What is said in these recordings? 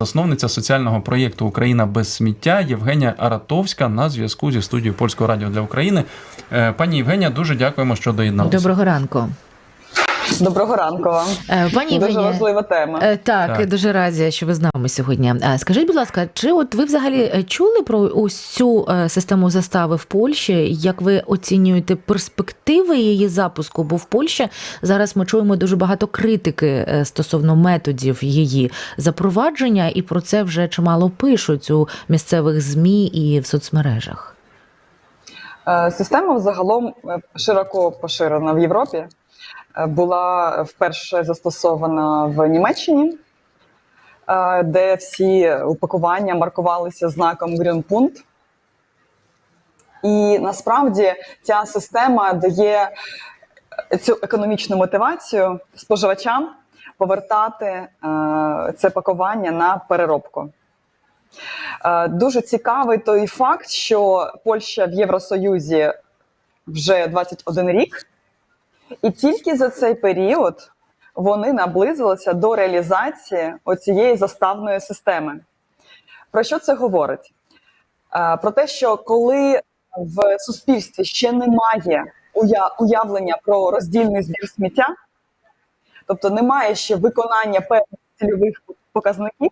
Засновниця соціального проєкту Україна без сміття Євгенія Аратовська на зв'язку зі студією Польського радіо для України. Е, Пані Євгенія, дуже дякуємо, що доєдналися. Доброго ранку. Доброго ранку вам. Е, Пані Дуже Євгенія, важлива тема. е, так, Так. дуже раді, що ви з нами сьогодні. Е, Скажіть, будь ласка, чи от ви взагалі чули про ось цю систему застави в Польщі? Як ви оцінюєте перспективи її запуску? Бо в Польщі зараз ми чуємо дуже багато критики стосовно методів її запровадження, і про це вже чимало пишуть у місцевих змі і в соцмережах. Система загалом е, широко поширена в Європі. Була вперше застосована в Німеччині, е, де всі упакування маркувалися знаком Grünpunkt. І насправді ця система дає цю економічну мотивацію споживачам повертати е, це пакування на переробку. Е, Дуже цікавий той факт, що Польща в Євросоюзі вже 21 рік, і тільки за цей період вони наблизилися до реалізації оцієї заставної системи. Про що це говорить? Е, Про те, що коли в суспільстві ще немає уявлення про роздільний збір сміття, тобто немає ще виконання певних цільових показників,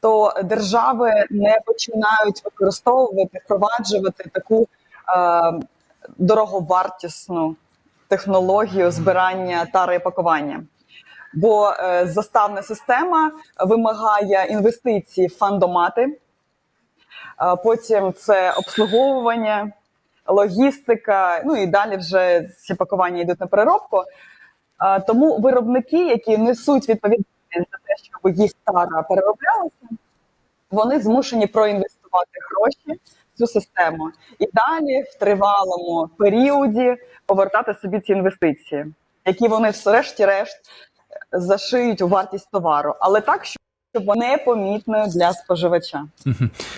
то держави не починають використовувати, впроваджувати таку е, дороговартісну технологію збирання тари і пакування. Бо е, заставна система вимагає інвестицій в фандомати, потім це обслуговування, логістика, ну і далі вже ці пакування йдуть на переробку. Тому виробники, які несуть відповідальність за те, щоб їх тара перероблялася, вони змушені проінвестувати гроші цю систему. І далі в тривалому періоді повертати собі ці інвестиції, які вони врешті-решт зашиють у вартість товару, але так, вони непомітною для споживача.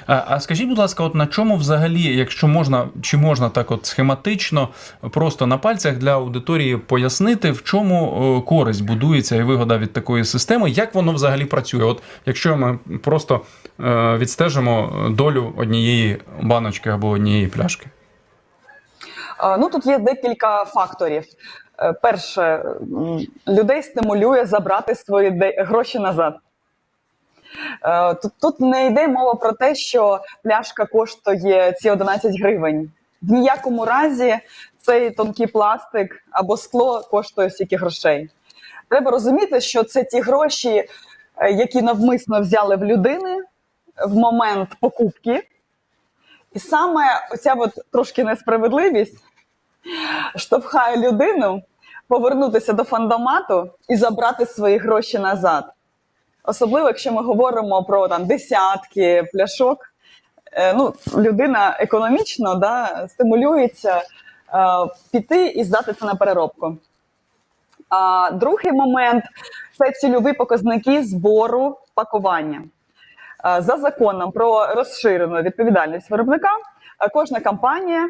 А, а скажіть, будь ласка, от на чому взагалі, якщо можна, чи можна так от схематично, просто на пальцях для аудиторії пояснити, в чому користь будується і вигода від такої системи, як воно взагалі працює? От якщо ми просто е, відстежимо долю однієї баночки або однієї пляшки. Ну тут є декілька факторів. Е, Перше, людей стимулює забрати свої гроші назад. Е, Тут, тут не йде мова про те, що пляшка коштує ці 11 гривень. В ніякому разі цей тонкий пластик або скло коштує стільки грошей. Треба розуміти, що це ті гроші, е, які навмисно взяли в людини в момент покупки. І саме оця от трошки несправедливість штовхає людину повернутися до фандомату і забрати свої гроші назад. Особливо, якщо ми говоримо про там десятки пляшок, Е, ну, людина економічно да, стимулюється е, піти і здати це на переробку. А другий момент це цільові показники збору пакування. Е, За законом про розширену відповідальність виробника, кожна компанія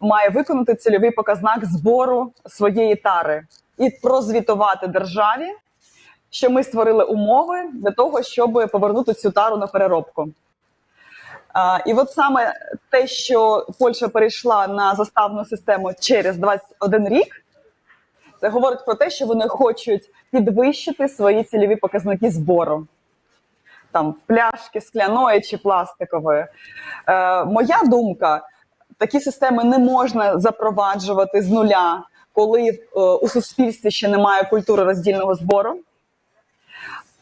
має виконати цільовий показник збору своєї тари і прозвітувати державі, що ми створили умови для того, щоб повернути цю тару на переробку. А, І от саме те, що Польща перейшла на заставну систему через 21 рік, це говорить про те, що вони хочуть підвищити свої цільові показники збору. Там пляшки скляної чи пластикової. Е, моя думка, такі системи не можна запроваджувати з нуля, коли е, у суспільстві ще немає культури роздільного збору,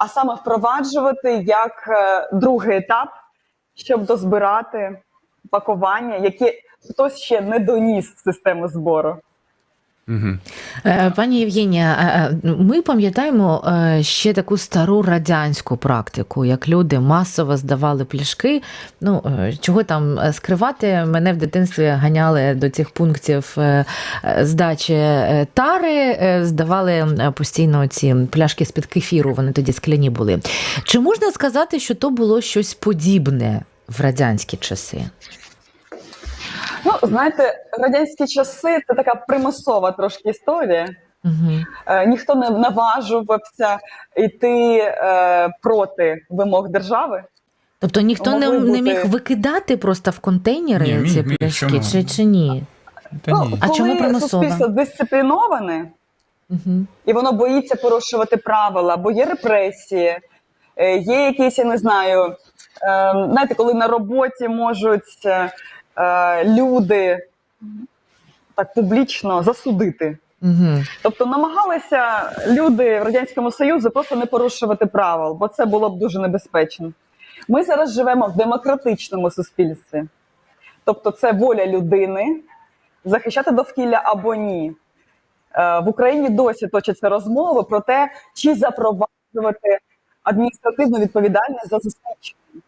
а саме впроваджувати як е, другий етап, щоб дозбирати пакування, які хтось ще не доніс в систему збору. Угу. Е, Пані Євгенія, е, е, ми пам'ятаємо ще таку стару радянську практику, як люди масово здавали пляшки. Ну чого там скривати? Мене в дитинстві ганяли до цих пунктів здачі тари, здавали постійно ці пляшки з під кефіру. Вони тоді скляні були. Чи можна сказати, що то було щось подібне в радянські часи? Ну, знаєте, радянські часи це така примусова трошки історія. Угу. Е, ніхто не наважувався йти е, проти вимог держави. Тобто ніхто не, Могли не міг викидати просто в контейнери Ні, міг, ці міг, пляшки, чому? чи, чи ні? Та ні. А коли чому примусово? суспільство дисципліноване, Угу. і воно боїться порушувати правила, бо є репресії, е, є якісь, я не знаю, е, знаєте, коли на роботі можуть е, е, люди так публічно засудити. Угу. Тобто намагалися люди в Радянському Союзі просто не порушувати правил, бо це було б дуже небезпечно. Ми зараз живемо в демократичному суспільстві. Тобто, це воля людини захищати довкілля або ні. Е, В Україні досі точаться розмови про те, чи запроваджувати адміністративну відповідальність за засмічення.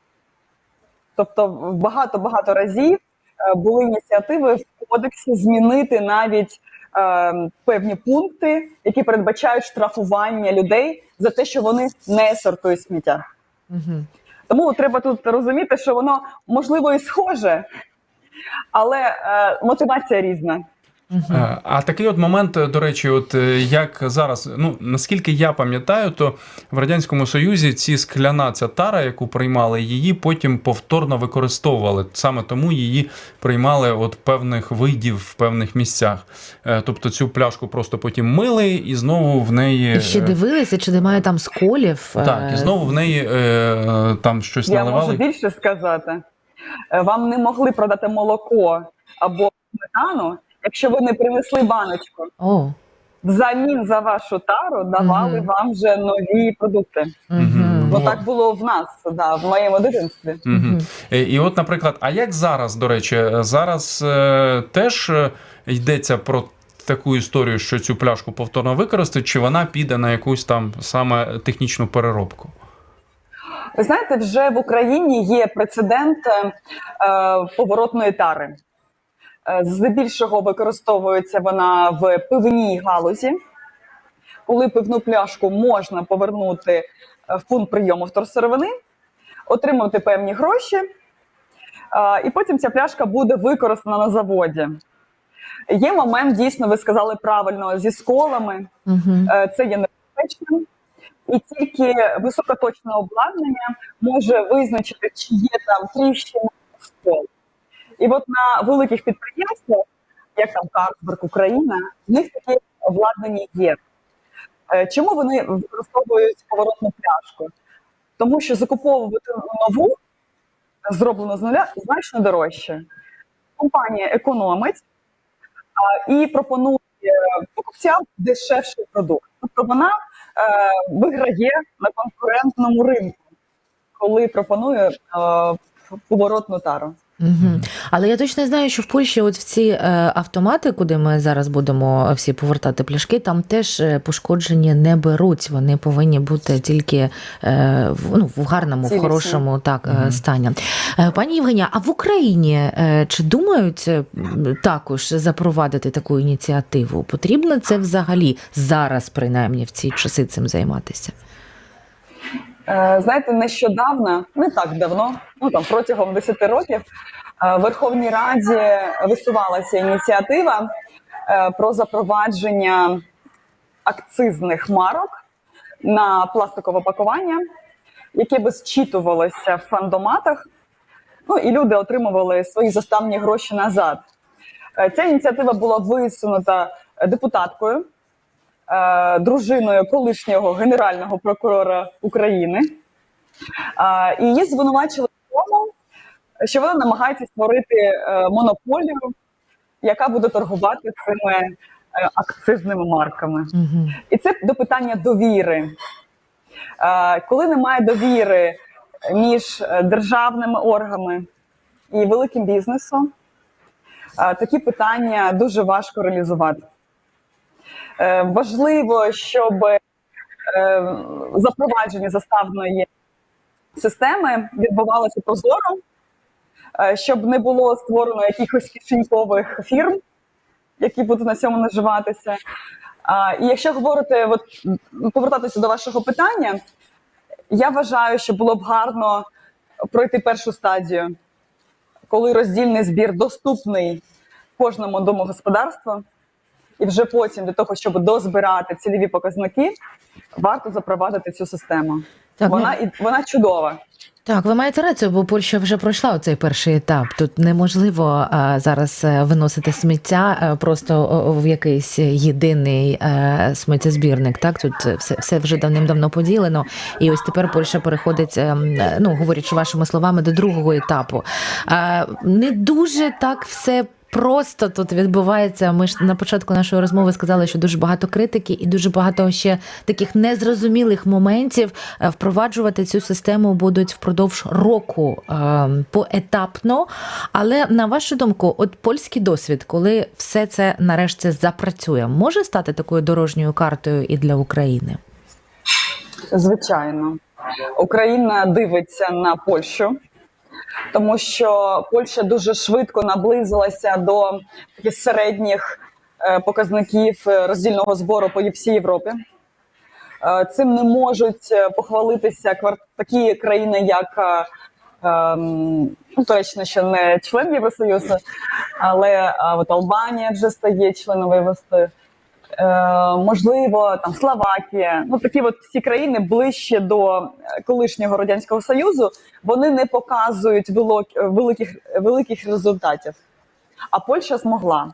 Тобто, багато-багато разів е, були ініціативи в кодексі змінити навіть е, певні пункти, які передбачають штрафування людей за те, що вони не сортують сміття. Угу. Тому треба тут розуміти, що воно можливо і схоже, але е, мотивація різна. Угу. Е, А такий от момент, до речі, от е, як зараз, ну наскільки я пам'ятаю, то в радянському союзі ці скляна ця тара, яку приймали, її потім повторно використовували. Саме тому її приймали от певних видів в певних місцях. Е, Тобто цю пляшку просто потім мили і знову в неї І ще е, дивилися, чи немає там сколів. так, і е, знову в неї е, там щось Я наливали. можу більше сказати. Е, Вам не могли продати молоко або сметану, якщо ви не принесли баночку. О, Взамін за вашу тару давали Мгм. вам вже нові продукти. угу. Мгм. Бо так було в нас, да, в моєму дитинстві. Угу. Мгм. І от, наприклад, а як зараз, до речі, зараз е, теж е, йдеться про таку історію, що цю пляшку повторно використають, чи вона піде на якусь там саме технічну переробку? Ви знаєте, вже в Україні є прецедент е, поворотної тари. Е, Здебільшого використовується вона в пивній галузі, коли пивну пляшку можна повернути е, в пункт прийому вторсировини, отримати певні гроші, е, і потім ця пляшка буде використана на заводі. Є момент, дійсно, ви сказали правильно, зі сколами. Угу. Це є небезпечним. І тільки високоточне обладнання може визначити, чи є там тріщина скол. І от на великих підприємствах, як там Карсберг, Україна, в них таке обладнання є. Е, Чому вони використовують поворотну пляшку? Тому що закуповувати нову, зроблену з нуля, значно дорожче. Компанія економить і пропонує покупцям дешевший продукт. Тобто вона е, виграє на конкурентному ринку, коли пропонує е, поворотну тару. Угу. Але я точно знаю, що в Польщі, от в ці е, автомати, куди ми зараз будемо всі повертати пляшки, там теж е, пошкодження не беруть. Вони повинні бути тільки е, в, ну, в гарному, в хорошому так, Мгм. стані. Пані Євгенія, а в Україні чи думають також запровадити таку ініціативу? Потрібно це взагалі зараз, принаймні, в ці часи цим займатися? Е, Знаєте, нещодавно, не так давно, ну там протягом 10 років, е, в Верховній Раді висувалася ініціатива е, про запровадження акцизних марок на пластикове пакування, яке би зчитувалося в фандоматах, ну і люди отримували свої заставні гроші назад. Ця ініціатива була висунута депутаткою дружиною колишнього генерального прокурора України. Е, І її звинувачили в тому, що вона намагається створити е, монополію, яка буде торгувати цими е, акцизними марками. Угу. І це до питання довіри. Е, Коли немає довіри між е, державними органами і великим бізнесом, е, такі питання дуже важко реалізувати. Е, Важливо, щоб е, запровадження заставної системи відбувалося прозоро, е, щоб не було створено якихось кишенькових фірм, які будуть на цьому наживатися. І якщо говорити, от повертатися до вашого питання, я вважаю, що було б гарно пройти першу стадію, коли роздільний збір доступний кожному домогосподарству, і вже потім для того, щоб дозбирати цільові показники, варто запровадити цю систему. Так, вона ну, і вона чудова. Так, ви маєте рацію, бо Польща вже пройшла оцей перший етап. Тут неможливо а, зараз е, виносити сміття е, просто в якийсь єдиний е, сміттєзбірник. Так, тут все, все вже давним-давно поділено. І ось тепер Польща переходить, е, м, е, ну говорячи вашими словами, до другого етапу. Е, не дуже так все. Просто тут відбувається. Ми ж на початку нашої розмови сказали, що дуже багато критики і дуже багато ще таких незрозумілих моментів. Е, Впроваджувати цю систему будуть впродовж року е, поетапно. Але на вашу думку, от польський досвід, коли все це нарешті запрацює, може стати такою дорожньою картою і для України? Звичайно, Україна дивиться на Польщу, тому що Польща дуже швидко наблизилася до таких середніх е, показників е, роздільного збору по всій Європі. Е, Цим не можуть похвалитися такі країни, як ем, ну, Туреччина ще не член Євросоюзу, але от Албанія вже стає членом Євросоюзу. Е, можливо, там Словакія, ну такі от всі країни ближче до е, колишнього радянського союзу, вони не показують велик- великих великих результатів. А Польща змогла.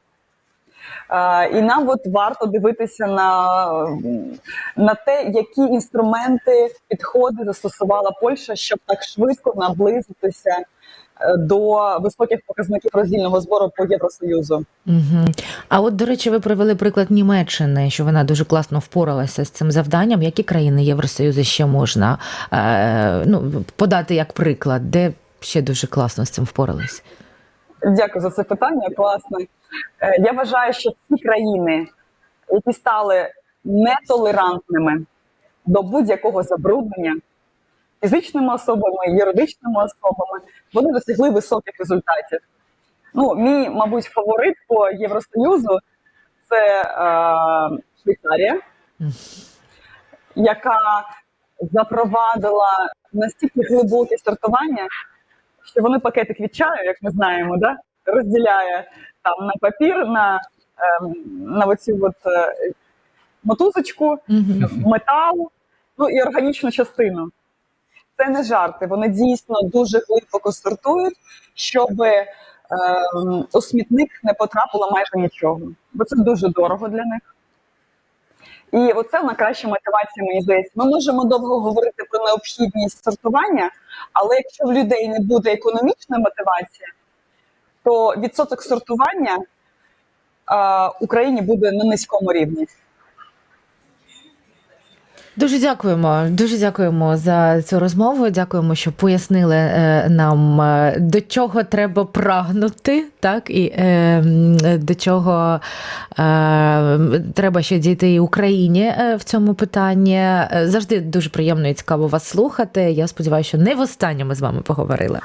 Е, і нам от варто дивитися на, на те, які інструменти, підходи застосувала Польща, щоб так швидко наблизитися до високих показників роздільного збору по Євросоюзу. Угу. А от, до речі, ви привели приклад Німеччини, що вона дуже класно впоралася з цим завданням. Які країни Євросоюзу ще можна е, ну, подати як приклад, де ще дуже класно з цим впорались? Дякую за це питання. Класне. Е, Я вважаю, що ці країни, які стали нетолерантними до будь-якого забруднення фізичними особами, юридичними особами, вони досягли високих результатів. Ну, мій, мабуть, фаворит по Євросоюзу це е, Швейцарія, яка запровадила настільки глибоке сортування, що вони пакетик від чаю, як ми знаємо, да, розділяє там на папір, на, ем, на оцю от, е, мотузочку, метал, ну і органічну частину. Це не жарти. Вони дійсно дуже глибоко сортують, щоб ем, у смітник не потрапило майже нічого. Бо це дуже дорого для них. І оце найкраща мотивація, мені здається. Ми можемо довго говорити про необхідність сортування, але якщо в людей не буде економічної мотивації, то відсоток сортування е, Україні буде на низькому рівні. Дуже дякуємо. Дуже дякуємо за цю розмову. Дякуємо, що пояснили е, нам е, до чого треба прагнути, так і е, до чого треба ще дійти і Україні в цьому питанні. Завжди дуже приємно і цікаво вас слухати. Я сподіваюся, що не востаннє ми з вами поговорили.